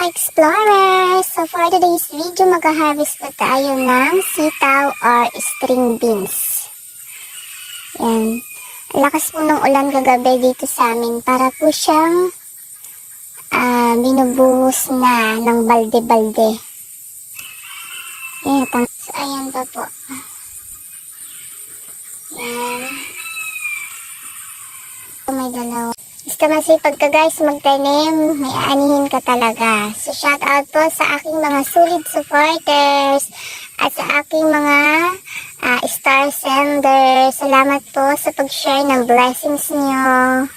ka-explorers! So for today's video, mag-harvest po tayo ng sitaw or string beans. Yan. Lakas po ng ulan kagabi dito sa amin para po siyang ah binubuhos na ng balde-balde. Yan, so ayan pa po. Yan. Oh, may dalawa. Basta masipag ka guys magtanim, may aanihin ka talaga. So shout out po sa aking mga solid supporters at sa aking mga ah, star senders. Salamat po sa pag-share ng blessings niyo.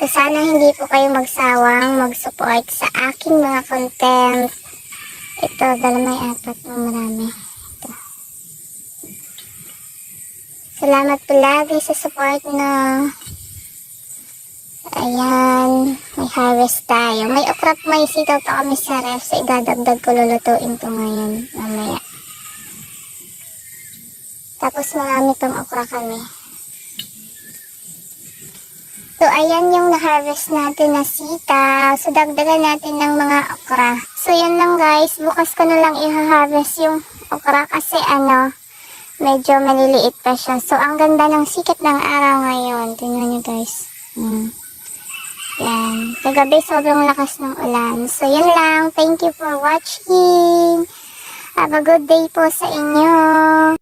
So sana hindi po kayo magsawang mag-support sa aking mga content. Ito, dala may apat ng marami. Ito. Salamat po lagi sa support na Ayan, may harvest tayo. May okra may sitaw pa kami sa ref. So, idadagdag ko lulutuin to ngayon. Mamaya. Tapos marami pang okra kami. So, ayan yung na-harvest natin na sitaw. So, dagdagan natin ng mga okra. So, yan lang guys. Bukas ko na lang i-harvest yung okra kasi ano, medyo maliliit pa siya. So, ang ganda ng sikat ng araw ngayon. Tingnan nyo guys. Hmm. Kagabi sobrang lakas ng ulan. So, yan lang. Thank you for watching. Have a good day po sa inyo.